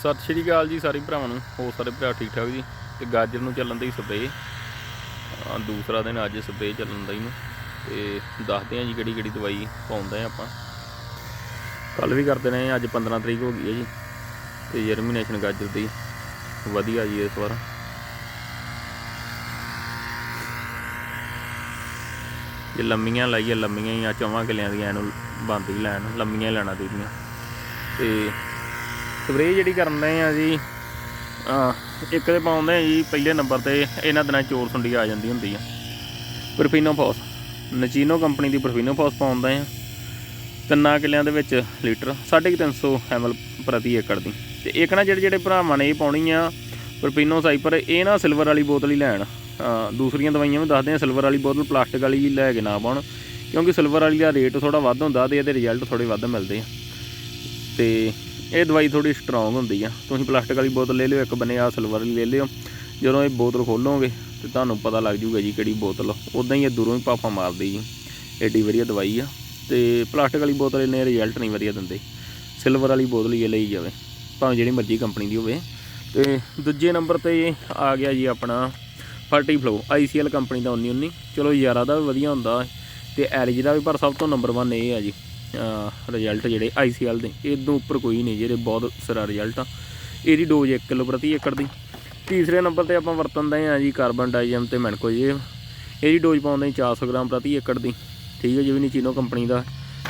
ਸਤਿ ਸ਼੍ਰੀ ਅਕਾਲ ਜੀ ਸਾਰੇ ਭਰਾਵਾਂ ਨੂੰ, ਹੋਰ ਸਾਰੇ ਭਰਾ ਠੀਕ ਠਾਕ ਜੀ? ਤੇ ਗਾਜਰ ਨੂੰ ਚੱਲਣ ਦੀ ਸਪਰੇ ਆ ਦੂਸਰਾ ਦਿਨ ਅੱਜ ਸਪਰੇ ਚੱਲਣ ਦਾ ਇਹਨੂੰ ਤੇ ਦੱਸਦੇ ਆ ਜੀ ਕਿਹੜੀ ਕਿਹੜੀ ਦਵਾਈ ਪਾਉਂਦੇ ਆ ਆਪਾਂ। ਕੱਲ ਵੀ ਕਰਦੇ ਨੇ ਅੱਜ 15 ਤਰੀਕ ਹੋ ਗਈ ਹੈ ਜੀ। ਤੇ ਜਰਮੀਨੇਸ਼ਨ ਗਾਜਰ ਦੀ, ਵਧੀਆ ਜੀ ਇਸ ਵਾਰ। ਜੇ ਲੰਮੀਆਂ ਲਾਈਏ ਲੰਮੀਆਂ ਹੀ ਆ, ਚੌਵਾਂ ਕਿੱਲਿਆਂ ਦੀਆਂ ਇਹਨੂੰ ਬੰਦ ਹੀ ਲੈਣ, ਲੰਮੀਆਂ ਹੀ ਲੈਣਾ ਚਾਹੀਦੀਆਂ ਤੇ ਸਪਰੇਅ ਜਿਹੜੀ ਕਰਦੇ ਆ ਜੀ ਇੱਕ ਤੇ ਪਾਉਂਦੇ ਆ ਜੀ ਪਹਿਲੇ ਨੰਬਰ ਤੇ, ਇਹਨਾਂ ਦਿਨਾਂ ਚੋਰ ਸੁੰਡੀ ਆ ਜਾਂਦੀ ਹੁੰਦੀ ਆ ਪਰਫੀਨੋਫੋਸ ਨਚੀਨੋ ਕੰਪਨੀ ਦੀ ਪਰਫੀਨੋਫੋਸ ਪਾਉਂਦੇ ਆ। ਤਿੰਨਾਂ ਕਿੱਲਿਆਂ ਦੇ ਵਿੱਚ ਲੀਟਰ 350 ਐਮਐਲ ਪ੍ਰਤੀ ਏਕੜ ਦੀ। ਤੇ ਇੱਕ ਨਾ ਜਿਹੜੇ ਜਿਹੜੇ ਭਰਾਵਾਂ ਨੇ ਇਹ ਪਾਉਣੀ ਆ ਪਰਫੀਨੋ ਸਾਈਪਰ ਇਹ ਨਾ ਸਿਲਵਰ ਵਾਲੀ ਬੋਤਲ ਹੀ ਲੈਣ। ਦੂਸਰੀਆਂ ਦਵਾਈਆਂ ਵੀ ਦੱਸਦੇ ਆ ਸਿਲਵਰ ਵਾਲੀ ਬੋਤਲ ਪਲਾਸਟਿਕ ਵਾਲੀ ਲੈ ਕੇ ਨਾ ਪਾਉਣ, ਕਿਉਂਕਿ ਸਿਲਵਰ ਵਾਲੀ ਦਾ ਰੇਟ ਥੋੜਾ ਵੱਧ ਹੁੰਦਾ ਤੇ ਇਹਦੇ ਰਿਜ਼ਲਟ ਥੋੜੇ ਵੱਧ ਮਿਲਦੇ ਆ। ਤੇ ਇਹ ਦਵਾਈ ਥੋੜੀ ਸਟਰੋਂਗ ਹੁੰਦੀ ਆ। ਤੁਸੀਂ ਪਲਾਸਟਿਕ ਵਾਲੀ ਬੋਤਲ ਲੈ ਲਿਓ, ਇੱਕ ਬੰਨੇ ਆ ਸਿਲਵਰ ਵਾਲੀ ਲੈ ਲਿਓ। ਜਦੋਂ ਇਹ ਬੋਤਲ ਖੋਲੋਗੇ ਤੇ ਤੁਹਾਨੂੰ ਪਤਾ ਲੱਗ ਜੂਗਾ ਜੀ ਕਿਹੜੀ ਬੋਤਲ ਉਦਾਂ ਹੀ ਇਹ ਦੂਰੋਂ ਹੀ ਪਾਪਾ ਮਾਰਦੀ ਜੀ। ਐਡੀ ਵਧੀਆ ਦਵਾਈ ਆ। ਤੇ ਪਲਾਸਟਿਕ ਵਾਲੀ ਬੋਤਲ ਇਹਨੇ ਰਿਜ਼ਲਟ ਨਹੀਂ ਵਧੀਆ ਦਿੰਦੇ। ਸਿਲਵਰ ਵਾਲੀ ਬੋਤਲ ਹੀ ਇਹ ਲਈ ਜਾਵੇ। ਭਾਵੇਂ ਜਿਹੜੀ ਮਰਜ਼ੀ ਕੰਪਨੀ ਦੀ ਹੋਵੇ। ਤੇ ਦੂਜੇ ਨੰਬਰ ਤੇ ਆ ਗਿਆ ਜੀ ਆਪਣਾ ਫਰਟੀ ਫਲੋ ਆਈਸੀਐਲ ਕੰਪਨੀ ਦਾ 1919 ਚਲੋ ਯਾਰਾ ਦਾ ਵੀ ਵਧੀਆ ਹੁੰਦਾ। ਤੇ ਐਲਜੀ ਦਾ ਵੀ ਪਰ ਸਭ ਤੋਂ ਨੰਬਰ 1 ਇਹ ਆ ਜੀ। ਰਿਜ਼ਲਟ ਜਿਹੜੇ ਆਈਸੀਐਲ ਦੇ, ਇਹਦੋਂ ਉੱਪਰ ਕੋਈ ਨਹੀਂ, ਜਿਹੜੇ ਬਹੁਤ ਸਾਰਾ ਰਿਜ਼ਲਟ ਆ। ਇਹਦੀ ਡੋਜ਼ 1 ਕਿਲੋ ਪ੍ਰਤੀ ਏਕੜ ਦੀ। ਤੀਸਰੇ ਨੰਬਰ ਤੇ ਆਪਾਂ ਵਰਤਨਦੇ ਆ ਜੀ ਕਾਰਬਨ ਡਾਈਜਮ ਤੇ ਮੈਨਕੋਜੇਵ। ਇਹਦੀ ਡੋਜ਼ ਪਾਉਂਦੇ ਹਾਂ 400 ਗ੍ਰਾਮ ਪ੍ਰਤੀ ਏਕੜ ਦੀ। ਠੀਕ ਹੈ ਜਿਵੇਂ ਵੀ ਕੰਪਨੀ ਦਾ।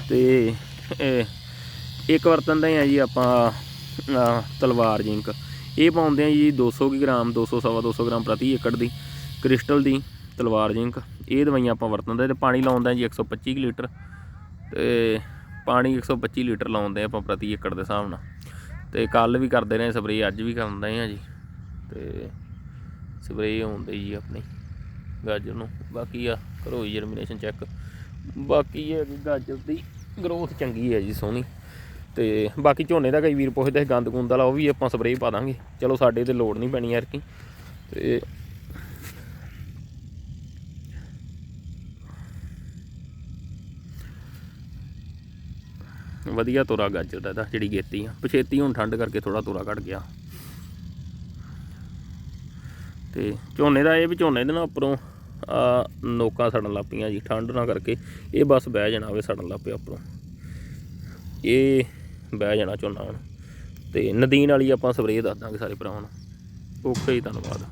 ਤੇ, ਇਹ ਇੱਕ ਵਰਤਨਦੇ ਆ ਜੀ ਆਪਾਂ ਤਲਵਾਰ ਜਿੰਕ। ਇਹ ਪਾਉਂਦੇ ਆ ਜੀ 200 ਕੁ ਗ੍ਰਾਮ 200 ਸਵਾ 200 ਗ੍ਰਾਮ ਪ੍ਰਤੀ ਏਕੜ ਦੀ। ਕ੍ਰਿਸਟਲ ਦੀ ਤਲਵਾਰ ਜਿੰਕ। ਇਹ ਦਵਾਈਆਂ ਆਪਾਂ ਵਰਤਦੇ ਤੇ ਪਾਣੀ ਲਾਉਂਦੇ ਆ ਜੀ 125 ਕੁ ਲੀਟਰ। ਤੇ ਪਾਣੀ 125 ਲੀਟਰ ਲਾਉਂਦੇ ਆ ਆਪਾਂ ਪ੍ਰਤੀ ਏਕੜ ਦੇ ਹਿਸਾਬ ਨਾਲ। ਤੇ ਕੱਲ ਵੀ ਕਰਦੇ ਰਹੇ ਸਪਰੇਅ, ਅੱਜ ਵੀ ਕਰਦੇ ਆ ਜੀ। ਤੇ ਸਪਰੇਅ ਹੁੰਦੇ ਜੀ ਆਪਣੀ ਗਾਜਰ ਨੂੰ। ਬਾਕੀ ਆ ਕਰੋ ਜਰਮੀਨੇਸ਼ਨ ਚੈੱਕ ਬਾਕੀ ਇਹ ਹੈ ਗਾਜਰ ਦੀ ਗਰੋਥ ਚੰਗੀ ਹੈ ਜੀ, ਸੋਹਣੀ। ਤੇ ਬਾਕੀ ਝੋਨੇ ਦਾ ਕਈ ਵੀਰ ਪੁੱਛਦੇ ਗੰਦ ਗੁੰਦ ਵਾਲਾ, ਉਹ ਵੀ ਆਪਾਂ ਸਪਰੇਅ ਪਾ ਦਾਂਗੇ। ਚਲੋ ਸਾਡੇ ਤੇ ਲੋੜ ਨਹੀਂ ਪੈਣੀ ਯਾਰ ਕੀ ਤੇ ਵਧੀਆ ਤੋਰਾ ਗਾਜਰ ਦਾ ਇਹਦਾ, ਜਿਹੜੀ ਗੇਤੀ ਆ। ਪਛੇਤੀ ਹੁਣ ਠੰਡ ਕਰਕੇ ਥੋੜਾ ਤੋਰਾ ਘਟ ਗਿਆ। ਤੇ ਝੋਨੇ ਦਾ ਇਹ ਵੀ ਝੋਨੇ ਦੇ ਨਾਲ ਉੱਪਰੋਂ, ਆ, ਨੋਕਾਂ ਸੜਨ ਲੱਗ ਪਈਆਂ ਜੀ। ਠੰਡ ਨਾ ਕਰਕੇ ਇਹ ਬਸ ਬਹਿ ਜਾਣਾ ਹੋਵੇ ਸੜਨ ਲੱਗ ਪਿਆ ਉੱਪਰੋਂ। ਇਹ ਬਹਿ ਜਾਣਾ ਝੋਨਾ ਹੁਣ। ਤੇ ਨਦੀਨ ਵਾਲੀ ਆਪਾਂ ਸਪਰੇਅ ਦੱਸ ਦਾਂਗੇ ਸਾਰੇ ਭਰਾਵਾਂ ਨੂੰ। ਓਕੇ ਜੀ, ਧੰਨਵਾਦ।